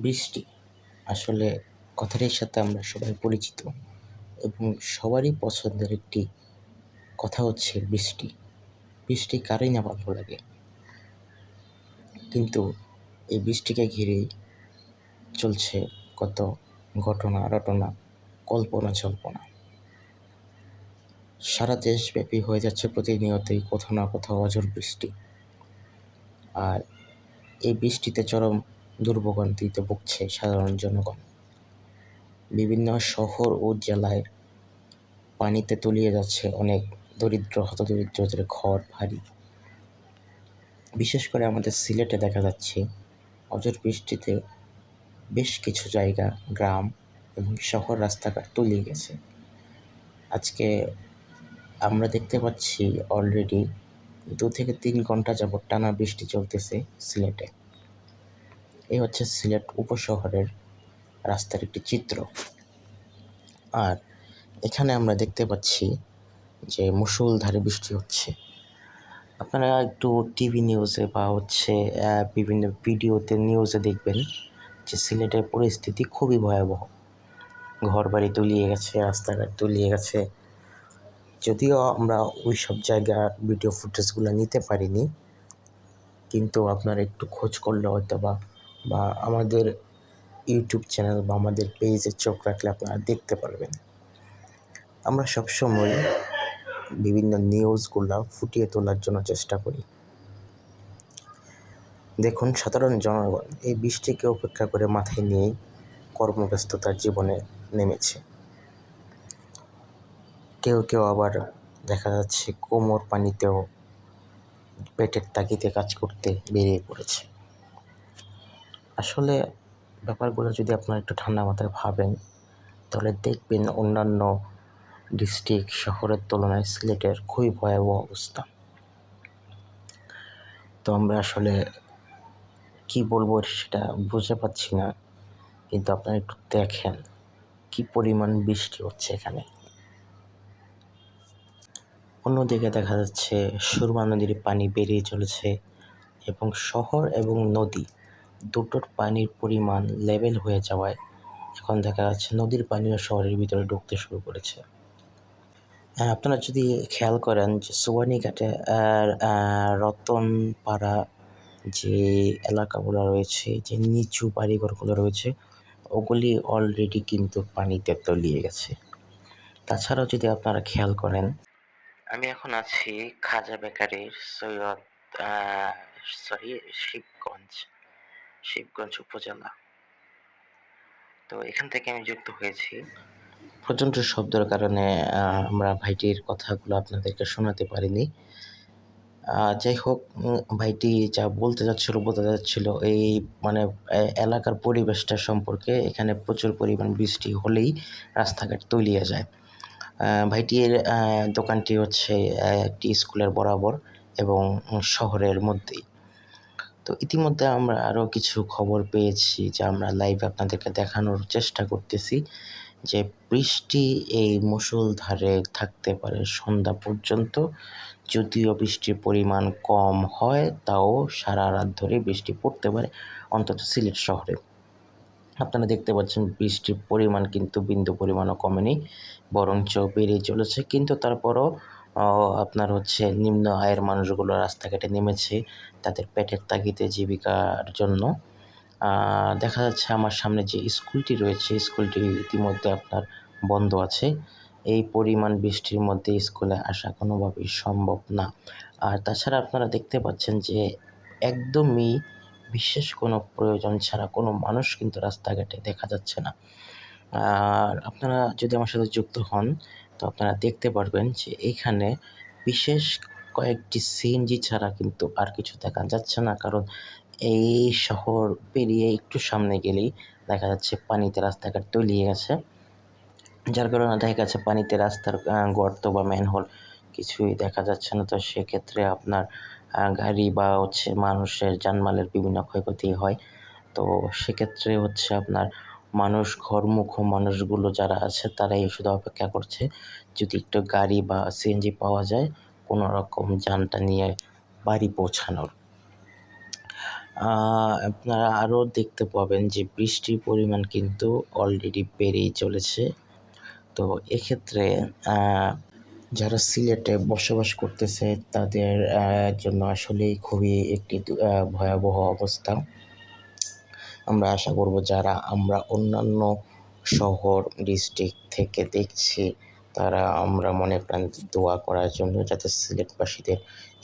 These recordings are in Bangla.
বৃষ্টি। আসলে কথাটির সাথে আমরা সবাই পরিচিত এবং সবারই পছন্দের একটি কথা হচ্ছে বৃষ্টি। বৃষ্টি কারই না ভালো লাগে। কিন্তু এই বৃষ্টিকে ঘিরেই চলছে কত ঘটনা, রটনা, কল্পনা, জল্পনা। সারা দেশব্যাপী হয়ে যাচ্ছে প্রতিনিয়তই কোথাও না কোথাও অঝোর বৃষ্টি। আর এই বৃষ্টিতে চরম দুর্ভোগান্তিতে ভুগছে সাধারণ জনগণ। বিভিন্ন শহর ও জেলায় পানিতে তলিয়ে যাচ্ছে অনেক দরিদ্র, হতদরিদ্রদের ঘর, বাড়ি। বিশেষ করে আমাদের সিলেটে দেখা যাচ্ছে, অঝোর বৃষ্টিতে বেশ কিছু জায়গা, গ্রাম এবং শহর রাস্তাঘাট তলিয়ে গেছে। আজকে আমরা দেখতে পাচ্ছি অলরেডি দু থেকে তিন ঘণ্টা যাবৎ টানা বৃষ্টি চলতেছে সিলেটে। এই হচ্ছে সিলেট উপশহরের রাস্তার একটি চিত্র। আর এখানে আমরা দেখতে পাচ্ছি যে মুষলধারে বৃষ্টি হচ্ছে। আপনারা একটু টিভি নিউজে বা হচ্ছে বিভিন্ন ভিডিওতে নিউজে দেখবেন যে সিলেটের পরিস্থিতি খুবই ভয়াবহ। ঘর বাড়ি তলিয়ে গেছে, রাস্তাঘাট তলিয়ে গেছে। যদিও আমরা ওই সব জায়গার ভিডিও ফুটেজগুলো নিতে পারিনি, কিন্তু আপনারা একটু খোঁজ করলে হয়তো বা বা আমাদের ইউটিউব চ্যানেল বা আমাদের পেজে চোখ রাখলে আপনারা দেখতে পারবেন। আমরা সবসময় বিভিন্ন নিউজগুলো ফুটিয়ে তোলার জন্য চেষ্টা করি। দেখুন, সাধারণ জনগণ এই বৃষ্টিকে উপেক্ষা করে মাথায় নিয়েই কর্মব্যস্ততার জীবনে নেমেছে। কেউ কেউ আবার দেখা যাচ্ছে কোমর পানিতেও পেটের তাগিদে কাজ করতে বেরিয়ে পড়েছে। আসলে ব্যাপারগুলো যদি আপনারা একটু ঠান্ডা মাথায় ভাবেন, তাহলে দেখবেন অন্যান্য ডিস্ট্রিক্ট শহরের তুলনায় সিলেটের খুবই ভয়াবহ অবস্থা। তো আমরা আসলে কি বলব সেটা বুঝতে পারছি না, কিন্তু আপনারা একটু দেখেন কি পরিমাণ বৃষ্টি হচ্ছে এখানে। অন্যদিকে দেখা যাচ্ছে সুরমা নদীর পানি বেরিয়ে চলেছে এবং শহর এবং নদী দুটোর পানির পরিমাণ লেভেল হয়ে যাওয়ায় এখন দেখা যাচ্ছে নদীর পানিও শহরের ভিতরে ঢুকতে শুরু করেছে। আপনারা যদি খেয়াল করেন যে সুবানীঘাটে রতনপাড়া যে এলাকাগুলো রয়েছে, যে নিচু বাড়িঘরগুলো রয়েছে, ওগুলি অলরেডি কিন্তু পানিতে তলিয়ে গেছে। তাছাড়াও যদি আপনারা খেয়াল করেন, আমি এখন আছি খাজা বেকারির সৈয়দ সরি, শিবগঞ্জ। শিবগঞ্জ উপজেলা। তো এখান থেকে আমি যুক্ত হয়েছি। প্রচণ্ড শব্দের কারণে আমরা ভাইটির কথাগুলো আপনাদেরকে শোনাতে পারিনি। যাই হোক ভাইটি যা বলতে যাচ্ছিল বলতে যাচ্ছিল, এই মানে এলাকার পরিবেশটা সম্পর্কে এখানে প্রচুর পরিমাণ বৃষ্টি হলেই রাস্তাঘাট তলিয়ে যায়। ভাইটির দোকানটি হচ্ছে একটি স্কুলের বরাবর এবং শহরের মধ্যেই। তো ইতিমধ্যে আমরা আরও কিছু খবর পেয়েছি যা আমরা লাইভে আপনাদেরকে দেখানোর চেষ্টা করতেছি, যে বৃষ্টি এই মুষলধারে থাকতে পারে সন্ধ্যা পর্যন্ত। যদিও বৃষ্টির পরিমাণ কম হয়, তাও সারা রাত ধরে বৃষ্টি পড়তে পারে, অন্তত সিলেট শহরে। আপনারা দেখতে পাচ্ছেন বৃষ্টির পরিমাণ কিন্তু বিন্দু পরিমাণও কমেনি, বরঞ্চ বেড়ে চলেছে। কিন্তু তারপরও আপনার হচ্ছে নিম্ন আয়ের মানুষগুলো রাস্তাঘাটে নেমেছে তাদের পেটের তাগিদে জীবিকার জন্য। দেখা যাচ্ছে আমার সামনে যে স্কুলটি রয়েছে, স্কুলটি ইতিমধ্যে আপনার বন্ধ আছে। এই পরিমাণ বৃষ্টির মধ্যে স্কুলে আসা কোনোভাবেই সম্ভব না। আর তাছাড়া আপনারা দেখতে পাচ্ছেন যে একদমই বিশেষ কোনো প্রয়োজন ছাড়া কোনো মানুষ কিন্তু রাস্তাঘাটে দেখা যাচ্ছে না। আর আপনারা যদি আমার সাথে যুক্ত হন তো আপনারা দেখতে পারবেন যে এখানে বিশেষ কয়েকটি সিএনজি ছাড়া কিন্তু আর কিছু দেখা যাচ্ছে না। কারণ এই শহর পেরিয়ে একটু সামনে গেলেই দেখা যাচ্ছে পানিতে রাস্তাঘাট তলিয়ে গেছে। যার কারণে দেখা গেছে পানিতে রাস্তার গর্ত বা ম্যানহোল কিছুই দেখা যাচ্ছে না। তো সেক্ষেত্রে আপনার গাড়ি বা হচ্ছে মানুষের জানমালের বিভিন্ন ক্ষয়ক্ষতি হয়। তো সেক্ষেত্রে হচ্ছে আপনার মানুষ ঘরমুখ মানুষগুলো যারা আছে, তারাই শুধু অপেক্ষা করছে যদি একটু গাড়ি বা সিএনজি পাওয়া যায় কোনো রকম যানটা নিয়ে বাড়ি পৌঁছানোর। আপনারা আরও দেখতে পাবেন যে বৃষ্টির পরিমাণ কিন্তু অলরেডি বেড়েই চলেছে। তো এক্ষেত্রে যারা সিলেটে বসবাস করতেছে তাদের জন্য আসলেই খুবই একটি ভয়াবহ অবস্থা। আমরা আশা করব যারা আমরা অন্যান্য শহর ডিস্ট্রিক্ট থেকে দেখছি, তারা আমরা মনে প্রাণ দোয়া করার জন্য যাতে সিলেটবাসীদের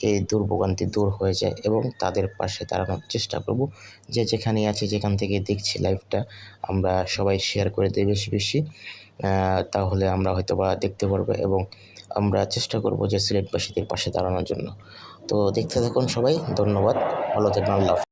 এই দুর্ভোগান্তি দূর হয়ে যায় এবং তাদের পাশে দাঁড়ানোর চেষ্টা করব। যে যেখানে আছে, যেখান থেকে দেখছি লাইভটা আমরা সবাই শেয়ার করে দিই বেশি বেশি। তাহলে আমরা হয়তো বা দেখতে পারব এবং আমরা চেষ্টা করব যে সিলেটবাসীদের পাশে দাঁড়ানোর জন্য। তো দেখতে থাকুন সবাই, ধন্যবাদ। ভালো থাকবেন, আল্লাহ।